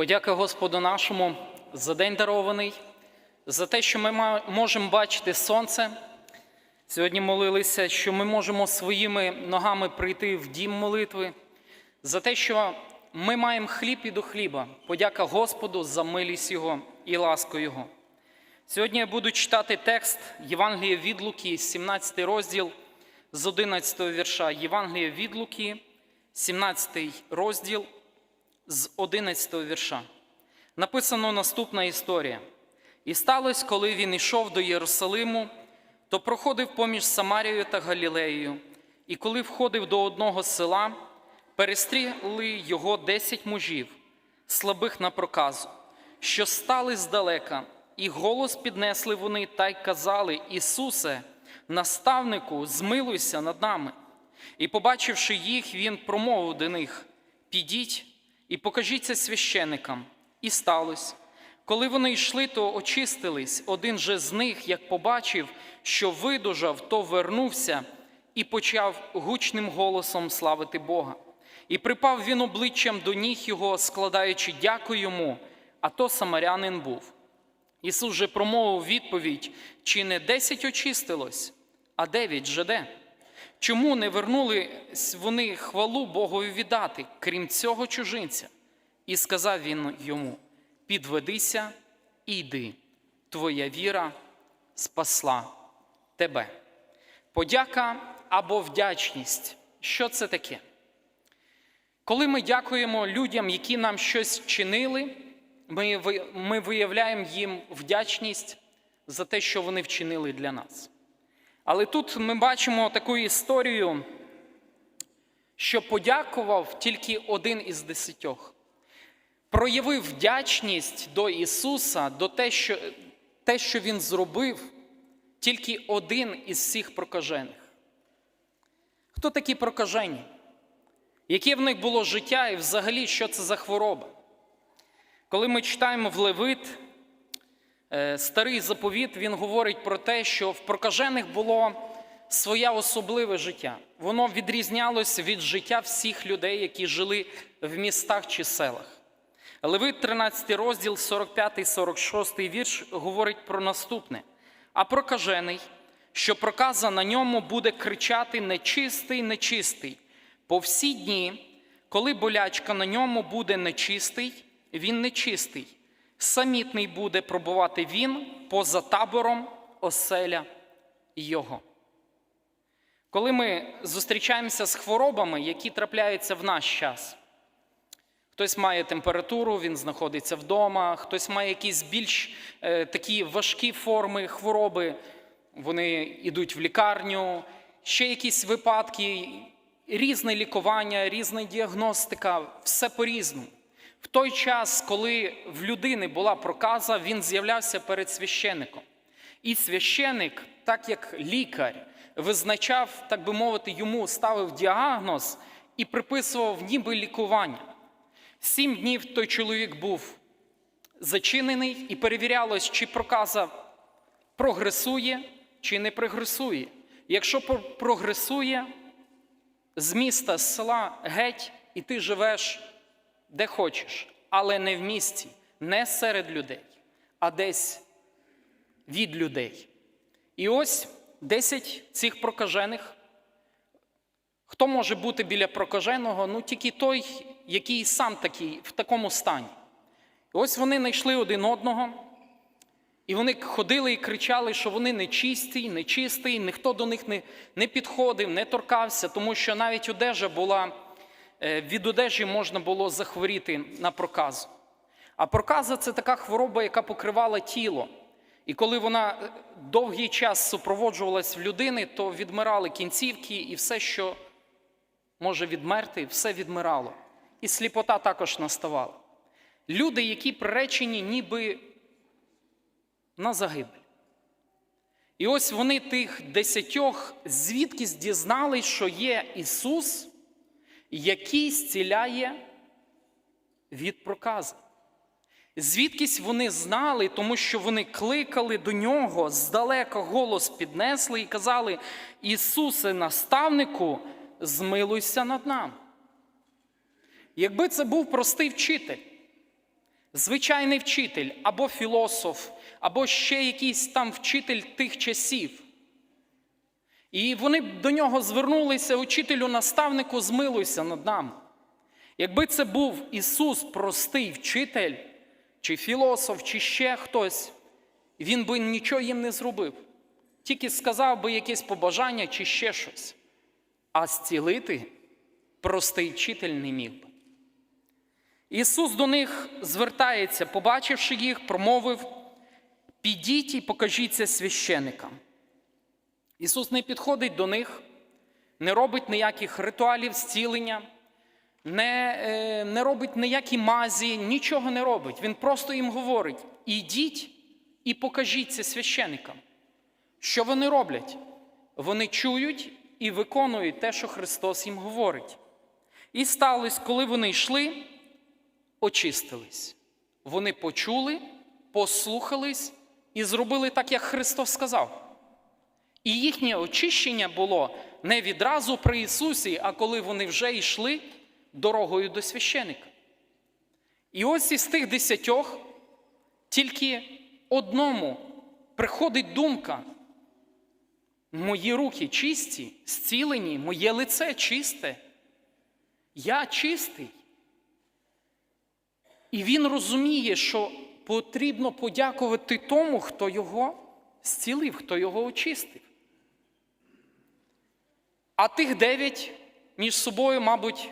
Подяка Господу нашому за день дарований, за те, що ми можемо бачити сонце. Сьогодні молилися, що ми можемо своїми ногами прийти в дім молитви, за те, що ми маємо хліб і до хліба. Подяка Господу за милість Його і ласку Його. Сьогодні я буду читати текст Євангелія від Луки, 17 розділ з 11 вірша. Євангелія від Луки, 17 розділ з 11 вірша. Написано наступна історія. І сталося, коли він йшов до Єрусалиму, то проходив поміж Самарією та Галілеєю, і коли входив до одного села, перестріли його десять мужів, слабих на проказу, що стали здалека, і голос піднесли вони та й казали: Ісусе, наставнику, змилуйся над нами. І, побачивши їх, він промовив до них: Підіть і покажіться священикам. І сталося. Коли вони йшли, то очистились. Один же з них, як побачив, що видужав, то вернувся і почав гучним голосом славити Бога. І припав він обличчям до ніг його, складаючи дяку йому, а то самарянин був. Ісус же промовив відповідь: чи не десять очистилось, а дев'ять же де? Чому не вернули вони хвалу Богові віддати, крім цього чужинця? І сказав він йому: Підведися і йди, твоя віра спасла тебе. Подяка або вдячність. Що це таке? Коли ми дякуємо людям, які нам щось чинили, ми, виявляємо їм вдячність за те, що вони вчинили для нас. Але тут ми бачимо таку історію, що подякував тільки один із десятьох. Проявив вдячність до Ісуса, до те, що, те, що Він зробив, тільки один із всіх прокажених. Хто такі прокажені? Яке в них було життя і взагалі що це за хвороба? Коли ми читаємо в Левит, старий заповіт, він говорить про те, що в прокажених було своє особливе життя. Воно відрізнялося від життя всіх людей, які жили в містах чи селах. Левит, 13 розділ, 45-46 вірш говорить про наступне. А прокажений, що проказа на ньому буде кричати нечистий, нечистий. По всі дні, коли болячка на ньому буде нечистий, він нечистий. Самітний буде пробувати він поза табором оселя його. Коли ми зустрічаємося з хворобами, які трапляються в наш час, Хтось має температуру, він знаходиться вдома, хтось має якісь більш е, такі важкі форми хвороби, вони йдуть в лікарню, ще якісь випадки, різне лікування, різна діагностика, все по-різному. В той час, коли в людини була проказа, він з'являвся перед священником. І священик, так як лікар, визначав, так би мовити, йому ставив діагноз і приписував ніби лікування. Сім днів той чоловік був зачинений і перевірялось, чи проказа прогресує, чи не прогресує. Якщо прогресує з міста, з села геть, і ти живеш де хочеш, але не в місті, не серед людей, а десь від людей. І ось 10 цих прокажених Хто може бути біля прокаженого? Ну тільки той, який сам такий, в такому стані. І ось вони знайшли один одного, і вони ходили і кричали, що вони нечисті, нечистий, ніхто до них не, не підходив, не торкався, тому що навіть одежа була, від одежі можна було захворіти на проказу. А проказа це така хвороба, яка покривала тіло. І коли вона е, довгий час супроводжувалась в людини, то відмирали кінцівки і все, що може відмерти, все відмирало. І сліпота також наставала. Люди, які приречені ніби на загибель. І ось вони тих десятьох звідкись дізнались, що є Ісус, який зціляє від прокази. Звідкись вони знали, тому що вони кликали до нього, здалека голос піднесли і казали: Ісусе, наставнику, змилуйся над нами. Якби це був простий вчитель, звичайний вчитель або філософ, або ще якийсь там вчитель тих часів. І вони до нього звернулися, учителю, наставнику, змилуйся над нами. Якби це був Ісус, простий вчитель, чи філософ, чи ще хтось, він би нічого їм не зробив. Тільки сказав би якесь побажання чи ще щось. А зцілити простий вчитель не міг би. Ісус до них звертається, побачивши їх, промовив: підіть і покажіться священикам. Ісус не підходить до них, не робить ніяких ритуалів зцілення, не, е, не робить ніякі мазі, нічого не робить. Він просто їм говорить: ідіть і покажіться священикам. Що вони роблять? Вони чують і виконують те, що Христос їм говорить. І сталося, коли вони йшли, очистились. Вони почули, послухались і зробили так, як Христос сказав. І їхнє очищення було не відразу при Ісусі, а коли вони вже йшли дорогою до священика. І ось із тих десятьох тільки одному приходить думка: мої руки чисті, зцілені, моє лице чисте. Я чистий. І він розуміє, що потрібно подякувати тому, хто його зцілив, хто його очистив. А тих дев'ять між собою, мабуть,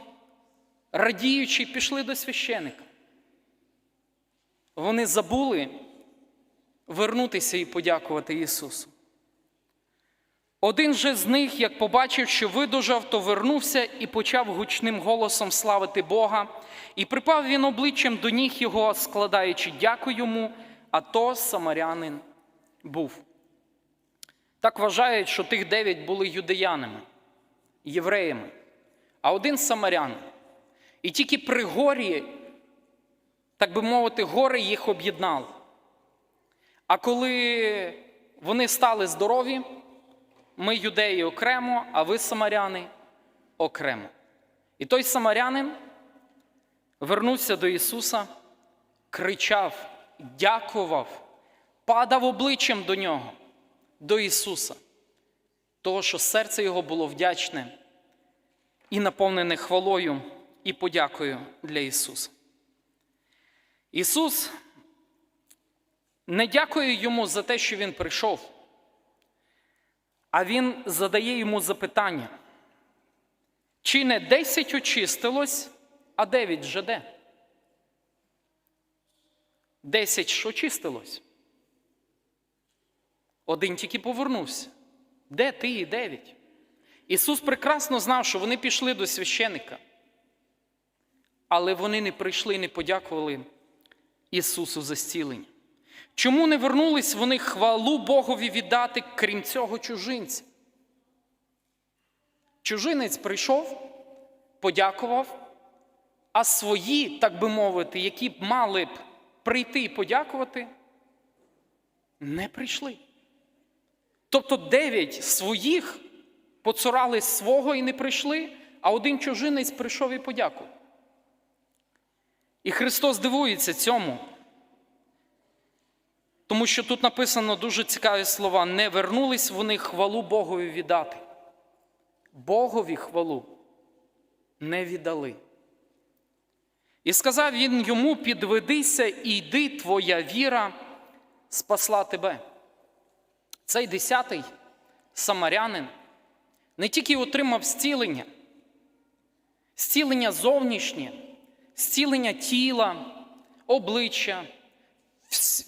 радіючи, пішли до священика. Вони забули вернутися і подякувати Ісусу. Один же з них, як побачив, що видужав, то вернувся і почав гучним голосом славити Бога, і припав він обличчям до ніг його, складаючи дяку йому, а то самарянин був. Так вважають, що тих дев'ять були юдеянами, євреями, а один самарянин. І тільки при горі, так би мовити, гори їх об'єднали. А коли вони стали здорові, ми юдеї окремо, а ви самаряни окремо. І той самарянин вернувся до Ісуса, кричав, дякував, падав обличчям до Нього, до Ісуса, того, що серце Його було вдячне і наповнене хвалою і подякою для Ісуса. Ісус не дякує йому за те, що Він прийшов. А він задає йому запитання, чи не десять очистилось, а дев'ять вже де? Десять ж очистилось. Один тільки повернувся. Де ти і дев'ять? Ісус прекрасно знав, що вони пішли до священика, але вони не прийшли і не подякували Ісусу за зцілення. Чому не вернулись вони хвалу Богові віддати, крім цього чужинця? Чужинець прийшов, подякував, а свої, так би мовити, які б мали б прийти і подякувати, не прийшли. Тобто дев'ять своїх поцурали свого і не прийшли, а один чужинець прийшов і подякував. І Христос дивується цьому. Тому що тут написано дуже цікаві слова: не вернулись вони хвалу Богові віддати. Богові хвалу не віддали. І сказав він йому: підведися і йди, твоя віра спасла тебе. Цей десятий самарянин не тільки отримав зцілення, зцілення зовнішнє, зцілення тіла, обличчя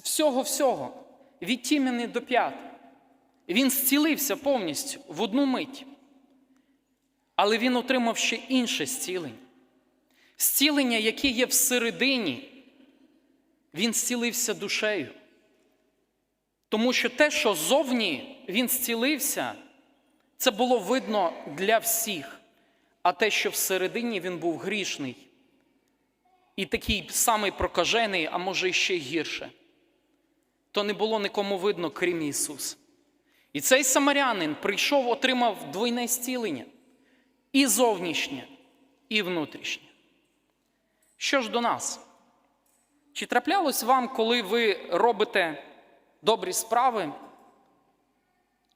всього-всього, від тімени до п'ят. Він зцілився повністю в одну мить. Але він отримав ще інше зцілення. Зцілення, яке є всередині, він зцілився душею. Тому що те, що зовні він зцілився, це було видно для всіх. А те, що всередині він був грішний і такий самий прокажений, а може ще гірше, то не було нікому видно, крім Ісуса. І цей самарянин прийшов, отримав двойне зцілення і зовнішнє, і внутрішнє. Що ж до нас? Чи траплялось вам, коли ви робите добрі справи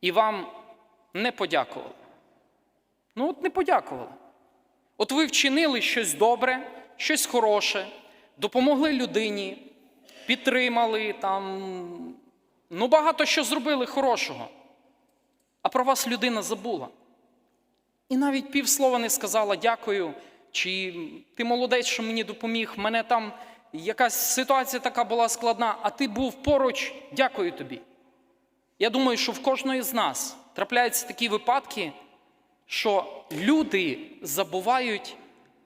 і вам не подякували? Ну, от не подякували. От ви вчинили щось добре, щось хороше, допомогли людині, підтримали там, ну багато що зробили хорошого. А про вас людина забула. І навіть півслова не сказала дякую, чи ти молодець, що мені допоміг. Мене там якась ситуація така була складна, а ти був поруч, дякую тобі. Я думаю, що в кожної з нас трапляються такі випадки, що люди забувають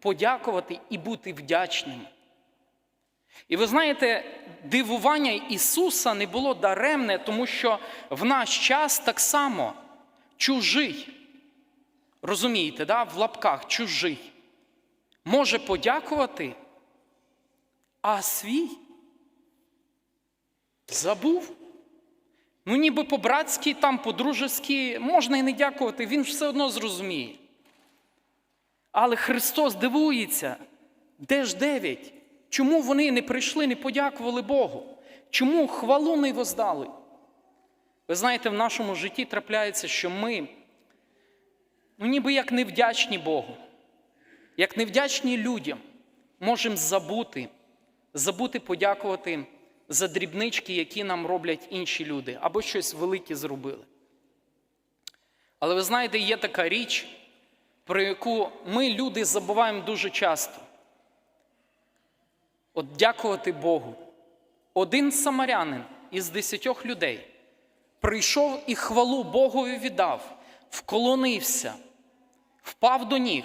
подякувати і бути вдячними. І ви знаєте, дивування Ісуса не було даремне, тому що в наш час так само чужий, розумієте, да? в лапках чужий, може подякувати, а свій забув. Ну, ніби по-братськи, там, по-дружески, можна і не дякувати, він все одно зрозуміє. Але Христос дивується, де ж дев'ять? Чому вони не прийшли, не подякували Богу? Чому хвалу не воздали? Ви знаєте, в нашому житті трапляється, що ми, ну ніби як невдячні Богу, як невдячні людям, можемо забути, забути подякувати за дрібнички, які нам роблять інші люди, або щось велике зробили. Але ви знаєте, є така річ, про яку ми, люди, забуваємо дуже часто. От дякувати Богу. Один самарянин із десятьох людей прийшов і хвалу Богові віддав, вклонився, впав до ніг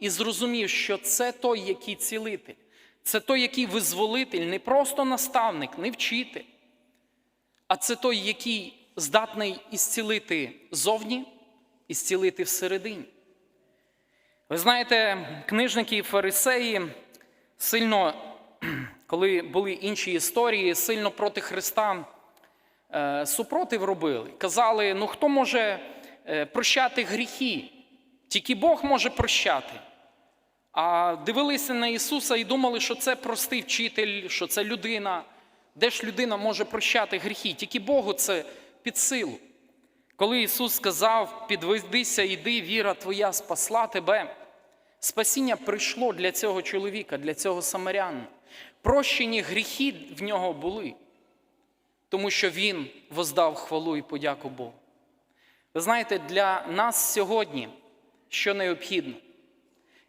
і зрозумів, що це той, який цілитель, це той, який визволитель, не просто наставник, не вчитель, а це той, який здатний ісцілити зовні і зцілити всередині. Ви знаєте, книжники і фарисеї сильно, коли були інші історії, сильно проти Христа е, супротив робили. Казали, ну хто може е, прощати гріхи? Тільки Бог може прощати. А дивилися на Ісуса і думали, що це простий вчитель, що це людина. Де ж людина може прощати гріхи? Тільки Богу це під силу. Коли Ісус сказав, підведися, іди, віра твоя спасла тебе, спасіння прийшло для цього чоловіка, для цього самарянина. Прощені гріхи в нього були, тому що Він воздав хвалу і подяку Богу. Ви знаєте, для нас сьогодні що необхідно?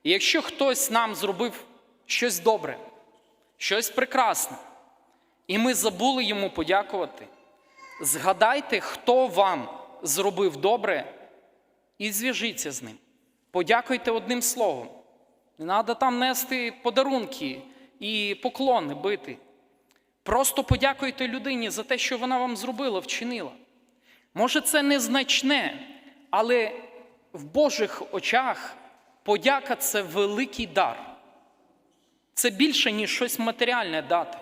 І якщо хтось нам зробив щось добре, щось прекрасне, і ми забули йому подякувати, згадайте, хто вам зробив добре, і зв'яжіться з ним. Подякуйте одним словом. Не треба там нести подарунки і поклони бити. Просто подякуйте людині за те, що вона вам зробила, вчинила. Може, це незначне, але в Божих очах подяка це великий дар. Це більше, ніж щось матеріальне дати.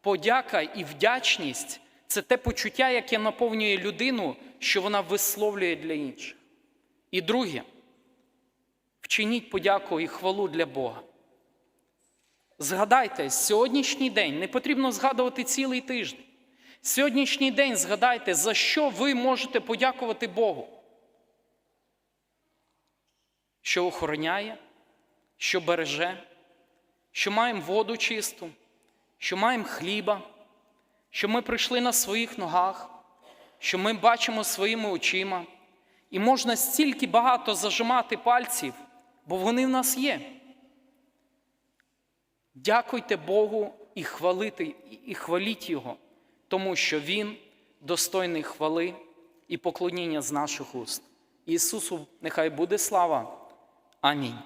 Подяка і вдячність це те почуття, яке наповнює людину, що вона висловлює для інших. І друге, вчиніть подяку і хвалу для Бога. Згадайте, сьогоднішній день не потрібно згадувати цілий тиждень. Сьогоднішній день згадайте, за що ви можете подякувати Богу. Що охороняє, що береже, що маємо воду чисту, що маємо хліба, що ми прийшли на своїх ногах, що ми бачимо своїми очима, і можна стільки багато зажимати пальців, бо вони в нас є. Дякуйте Богу і хвалити, і хваліть Його, тому що Він достойний хвали і поклоніння з наших уст. Ісусу нехай буде слава. Амінь.